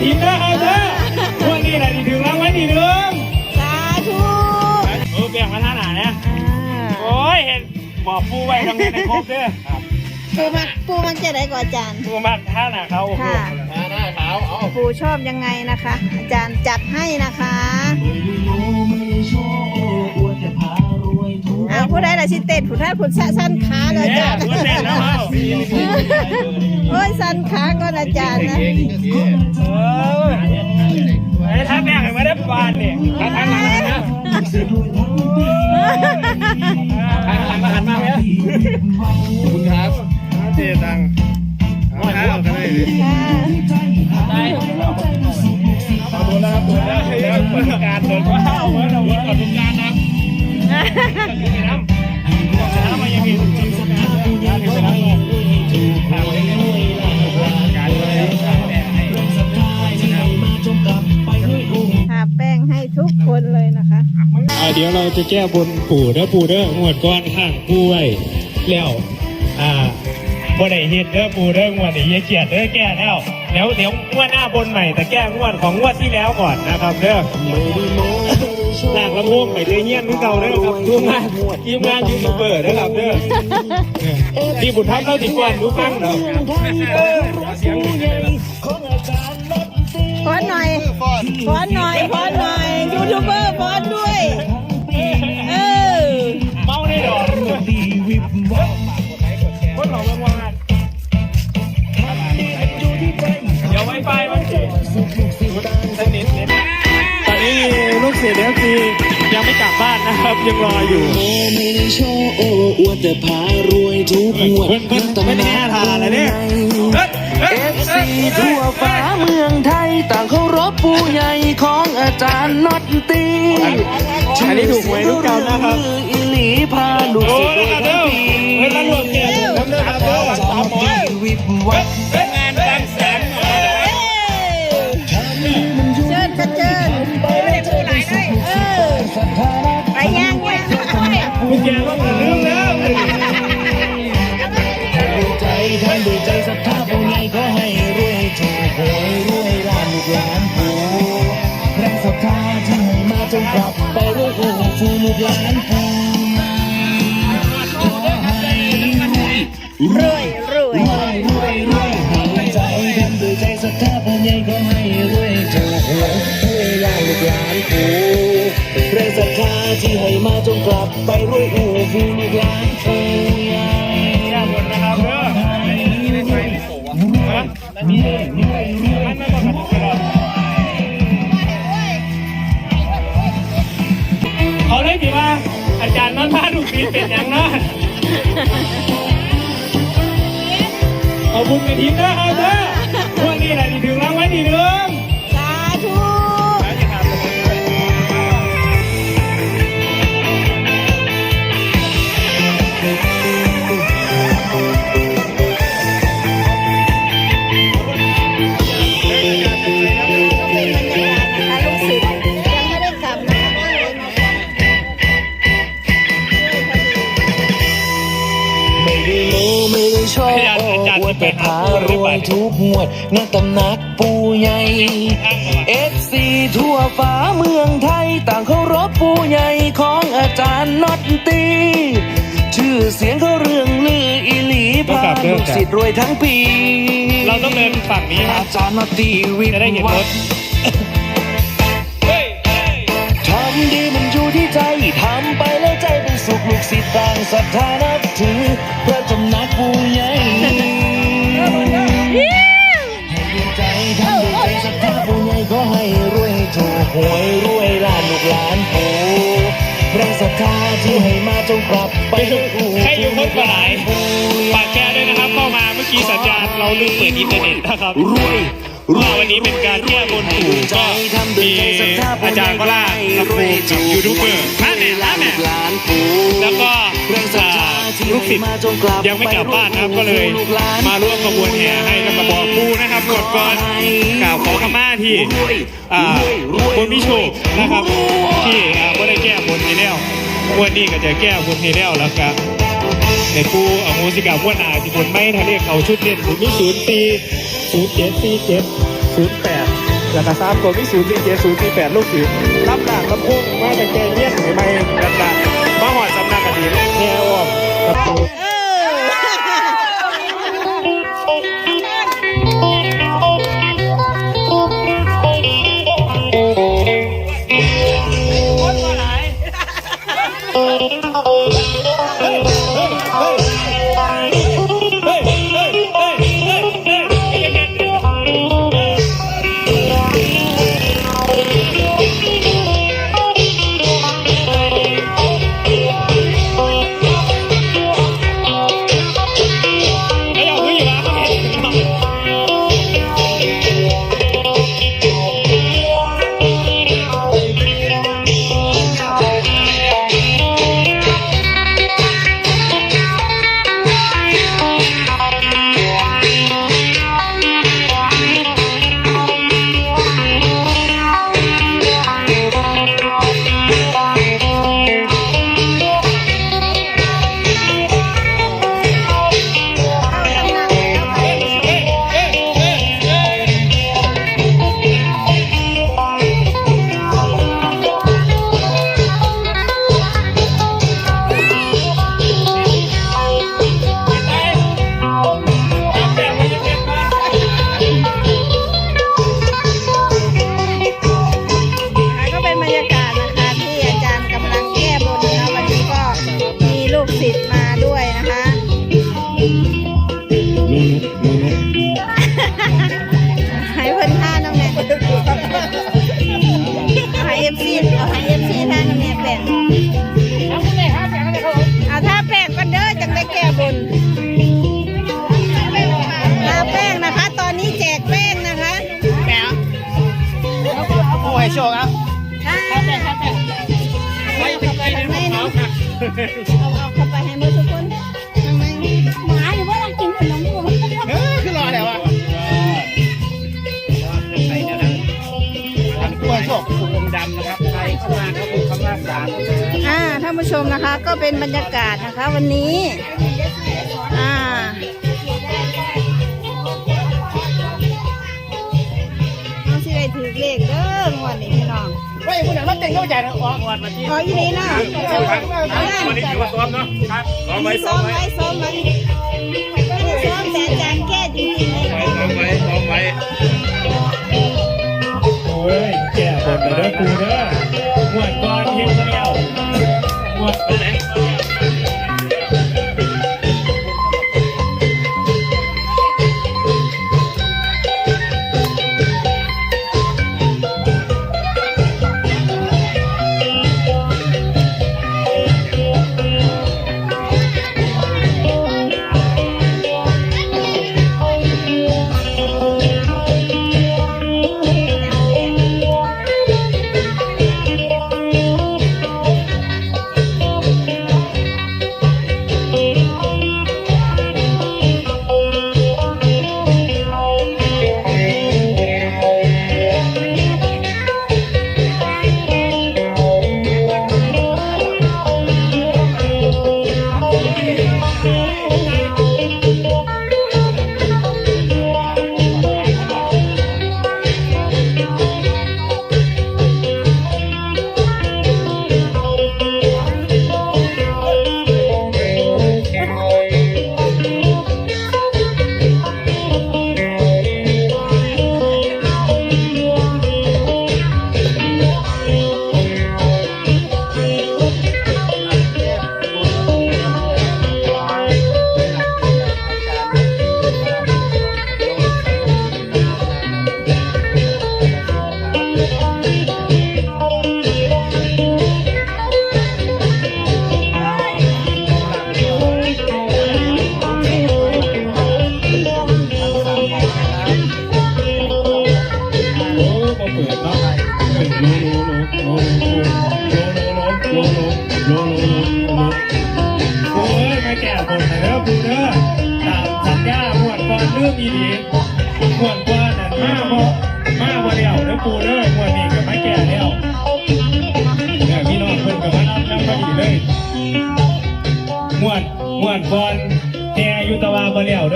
เอาบุญกระถินนะเอาเถอะวันนี้แหละที่ถึงรางวัลที่หนึ่งสาธุเออเปลี่ยนมาท่าหนาเนี่ยอ่าโอ้ยเห็นบอกปูไว้ทำงานในครบเด้อครับปูมันปูมันจะได้กว่าอาจารย์ปูมาท่าหนาเขาโอ้โหค่ะหน้าขาวเอาปูชอบยังไงนะคะ อาจารย์จัดให้นะคะอ่า ผู้ใดล่ะชิเต้นผู้ท่านผู้สั้นขาเลยอาเนี่ยจารย์พูดเสร็จแล้วเอาโอ้ยสั้นขาก็อาจารย์นะเออไอ้ท่าแม่งไม่ได้ปานเนี่ยท่าทางหลังนะทางหลังมาหันมาไหมคุณครับเจตังเอาหาออกกันได้ดิค่ะได้เอาดูแล้วดูแล้วเดี๋ยวเปิดการเดินว้าวเหมือนเราเหมือนกับทุกการนะ ที่เป็นน้ำลงทาแป้งให้ทุกคนเลยนะคะ อ่าเดี๋ยวเราจะแก้บนปู่เด้อปู่เด้อหมวดก้อนข้างปู่ไว้แล้วอ่าบ่ได้เฮ็ดเด้อปู่เด้องวดนี้อย่าเกลียดเด้อแก้แล้วแล้วเดี๋ยวงวดหน้าบนใหม่แต่แก้งวดของงวดที่แล้วก่อนนะครับเด้อ ลากลำโพงไปเรื่อยเงี้ยนทุกเก่าเด้อครับทุกงานทีมงานยูทูบเบอร์นะครับเด้อที่บุญทัพเข้าติดก่อนรู้ฟังเนาะเออเสียงพอนหน่อยพอนหน่อยพอนหน่อยยูทูบเบอร์พอนด้วย เออเมาได้ดอกคนหลอกรางวัลเดี๋ยวไวไฟมันเสียสนิทเน็ตตอนนี้ลูกเสียเดฟซียังไม่กลับบ้านนะครับ ยังรออยู่ไม่ได้โชว์โอ้อวดแต่พารวยทุกงวดเพิ่นเพิ่นไม่ได้หน้าทานอะไรเนี่ยเฮ้ยเฮ้ยเอฟซีทั่วฟ้าเมืองไทย ต่างเคารพผู้ใหญ่ของอาจารย์น็อตตีอันนี้ถูกหวยทุกเก่านะครับอิหลีพาลูกโอ้ศิษย์นะครับเด้อเฮ้ยตำรวจเกียรติน้ำเด้อครับเด้อสามหมอวิบวับเฮ้ยงานบ จงกลับไปรวยโอ้ฟูลูกหลานปู่ขอให้รวยรวยรวยรวยรวยหายให้ใจทำด้วยใจศรัทธาผู้ใหญ่ก็ให้รวยถูกหวยรวยล้านลูกหลานปู่แรงศรัทธาที่ให้มาจงกลับไปรวยโอ้ฟูลูกหลานปู เขาเลยสิว่า อาจารย์นอนท่าถูกปีเป็นอย่างนั้นเอาบุญกระถินนะเอาเถอะวันนี้แหละที่ถึงรางวัลที่หนึ่ง พารวยทุกงวดนักตำหนักปู่ใหญ่เอฟซีทั่วฟ้าเมืองไทย ต่างเคารพปู่ใหญ่ของอาจารย์น็อตตีชื่อเสียงเขาเรื่องลืออีหลีพาลูกศิษย์รวยทั้งปี เราต้องเดินฝั่งนี้ครัอาบจารย์น็อตตีวิจะได้เห็นรถเฮ้ยเฮ้ยทำดีมันอยู่ที่ใจทำไปแล้วใจเป็นสุขลูกศิษย์ต่างศรัทธานับถือพระตำหนักปู่ใหญ่ วยรวยล้านลูกหลานปู่แรงศรัทธาที่ให้มาจงกลับไปด้วยกูใครอยู่คนกว่าหลายฝากแชร์ด้วยนะครับ เข้ามาเมื่อกี้สัญญาณเราลืมเปิดอินเทอร์เน็ตนะครับรวยว่าวันนี้เป็นการแก้บนปู่ก็มีอาจารย์ก็ล่ากับครูกับยูทูบเบอร์นั่นแหละนั่นแหละหลานปู่แล้วก็ ลูกศิษย์ยังไม่กลับบ้านนะครับก็เลย มาร่วมขบวนแห่ให้กับบอกผู้นะครับกดก่อนกล่าวขอขมาที่คนมิโชคนะครับ ที่ไม่ได้แก้บนให้แล้ววันนี้ก็จะแก้บนให้แล้วแล้วครับในกูอามูสิกาม้วนอาที่คนไม่ทะเลเขาชุดเด่นศูนย์ศูนย์สี่ศูนย์เจ็ดสี่เจ็ดศูนย์แปดแล้วก็ราบตัวที่ศูนย์สี่เจ็ดศูนย์สี่แปดลูกศิษย์รับด่างลำพุ่งมาจากแกเยี่ยนหไม่ดังๆมาหอดสำนักกันดีแล้ว Música องดำนะครับใครเข้ามาก็คือคำว่าสาธุอ่าท่านผู้ชมนะคะก็เป็นบรรยากาศนะคะวันนี้อ่าน้องสิได้ถือเลขเด้อวันนี้พี่น้องไม่คุณน่ะมันเต็งเข้าใจนะออกออกนี้อ๋ออีนี่าะวันนี้ถือว่าซ้อมเนาะครับซ้อมไว้ซ้อมไว้ซ้อมไว้ไมได้ซ้อมแต่จารแก้จริๆซ้อมไว้ซ้อมไว้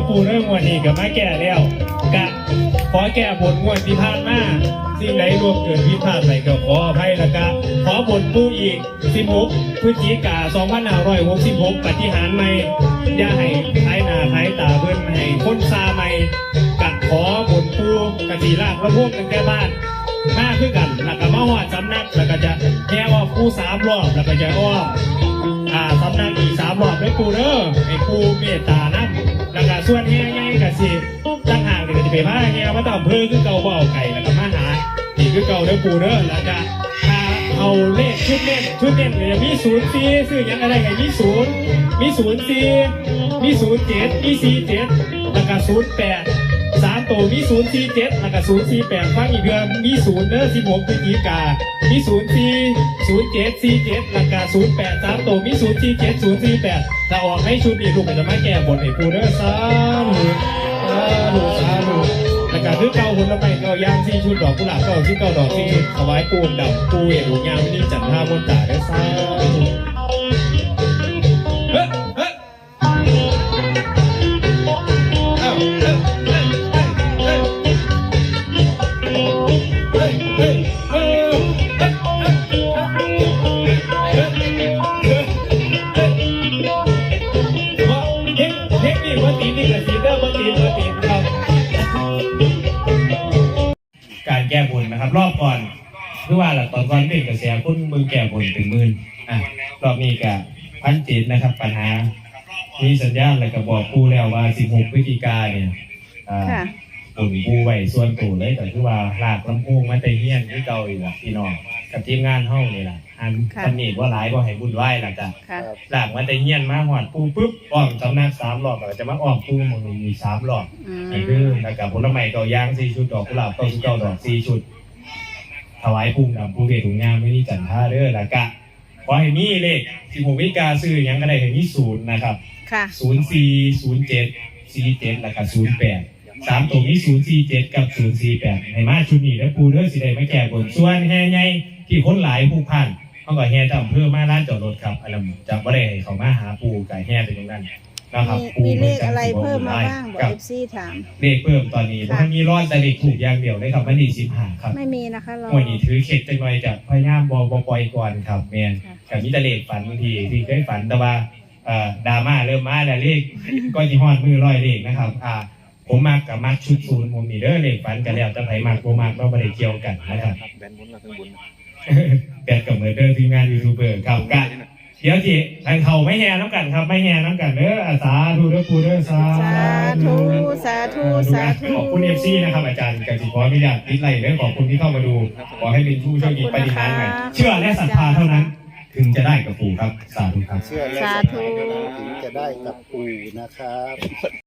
อปูเรื่มวันนี้กับมาแก่แล้วกะขอแก่บทงวดที่ผ่านมาสิ่งใดรวมเกิดพิพาทใดก็ขอให้ละกะขอบทปูอีก16พฤศจิกาสองขั้นหน้ารอยวงซิมพุกปฏิหารใหม่ย่าให้ทายหน้าทายตาเพื่อนให้คนซาใหม่กะขอบทปูกะสีลากและพวกกันแก่บ้านมาคือกันแล้วก็มาหอดสำนักแล้วก็จะแย่ว่าปูสามรอบแล้วก็จะอ้ออ่าสำนักอีกสามรอบด้วยปูเด้อไอ้ปูเมตตานะ แล้วก็ส่วนแห่ใหญ่ก็สิตั้งห่างเดี๋ยวก็จะไปพาแห่มาต่ออำเภอคือเก่าบ่เอาไก่แล้วก็มาหานี่คือเก่าเด้อปูเด้อแล้วก็ถ้าเอาเลขชุดเน้นชุดเน้นเลยมีศูนย์สี่ซื้อยังอะไรก็มีศูนย์มีศูนย์สี่มีศูนย์เจ็ดมีสี่เจ็ดแล้วก็ศูนย์แปด มตัวมีศูนย์สี่เจ็ดแล้วก็ศูนย์สี่แปดฟังอีกเดือนมีศูนย์เด้อสิบหกพฤศจิกามีศูนย์สี่ศูนย์เจ็ดสี่เจ็ดแล้วก็ศูนย์แปดสามตัวมีศูนย์สี่เจ็ดศูนย์สี่แปดถ้าออกให้ชุดนี้ลูกก็จะมาแก้บนไอ้ปูเด้อสาธุสาธุสาธุแล้วก็คือเก่าคนละไปเก่าย่างสี่ชุดดอกกุหลาบเก่าที่เก่าดอกสี่ชุดถวายปูนดำปูเอ็ดลูกยางไม่ได้จัดท่าบนตา การแก้บนนะครับ รอบก่อนคือว่าหลักตอนก่อนเป็นกระแสคุณมือแก้บนถึงหมื่นอะรอบนี้กับพันจิตนะครับ ปัญหา มีสัญญาณอะไรกับบอกผู้แล้วว่า 16พฤศจิกาเนี่ยอ่าค่ะปุ่นผู้ไว้ส่วนตัวเลยแต่คือว่าลากลำโพงมาแต่เฮียนที่เก่าอีกล่ะพี่น้องกับทีมงานห้องนี่ล่ะ อันค่ะ ตำหนิว่าหลายบ่ให้บุญไหวล่ะจ้ะค่ะลากมาแต่เฮียนมาหอดปูปุ๊บอ้อมสำนักสามรอบแล้วก็จะมาอ้อมปูหมึงมีสามรอบอืม นี่คือแล้วกับผลไม้เก่าย่างสี่ชุดดอกกุหลาบเก้าสิบเก้าดอกสี่ชุด ถวายภูมิดำภูเวถุงงามไม่นี่จันท่าเด้อแล้วก็ขอให้มีเลขสิบหกวิกาซื้อหยังก็ได้ให้มีศูนย์นะครับ ค่ะ ศูนย์สี่ศูนย์เจ็ดสี่เจ็ดแล้วก็ศูนย์แปดสามตัวนี้ศูนย์สี่เจ็ดกับศูนย์สี่แปดให้มาชุดนี้แล้วปูเด้อสิได้มาแก่บนส่วนแห่ใหญ่ที่คนหลายผู้พัน เขาก็แห่จากอำเภอมาร้านจอดรถครับอันนั้นจะไม่ได้ให้เขามาหาปูกับแห่ไปตรงนั้นนะครับมีมีเลขอะไรเพิ่มมาบ้างบอกกับเอฟซีถามเลขเพิ่มตอนนี้ค่ะมันมีรอดแต่เลขถูกอย่างเดียวเลยครับวันที่สิบห้าครับไม่มีนะคะรอวันนี้ถือเข็ดจังหน่อยจากพยายามบอบปล่อยก่อนครับแมนค่ะกับมีแต่เลขฝันบางทีที่เคยฝันแต่ว่าเอ่อดราม่าเริ่มมาแล้วเลขก็ยี่ห้อมือร้อยเลขนะครับอ่าผมมักกับมักชุดศูนย์ผมมีเด้อเลขฝันกันแล้วแต่ไผมากบ่มากเราไม่ได้เกี่ยวกันนะครับ แบนบุญมาทั้งบุญแบนกับเหมือนเดิมทีมงานยูทูบเบอร์ครับกันเดี๋ยวจีทางเขาไม่แห่น้ำกันครับไม่แห่น้ำกันเด้ออาสาดูเด้อปูเด้อสาสาธุสาธุสาธุขอบคุณเอฟซีนะครับอาจารย์กสิขออนุญาตติดไลค์เด้อขอบคุณที่เข้ามาดูขอให้เป็นผู้โชคดีปฏิหารย์ใหม่เชื่อและศรัทธาเท่านั้น ถึงจะได้กับปู่ครับสาธุครับเชื่อและสาศรัทธุธาถึงจะได้กับปู่นะครับ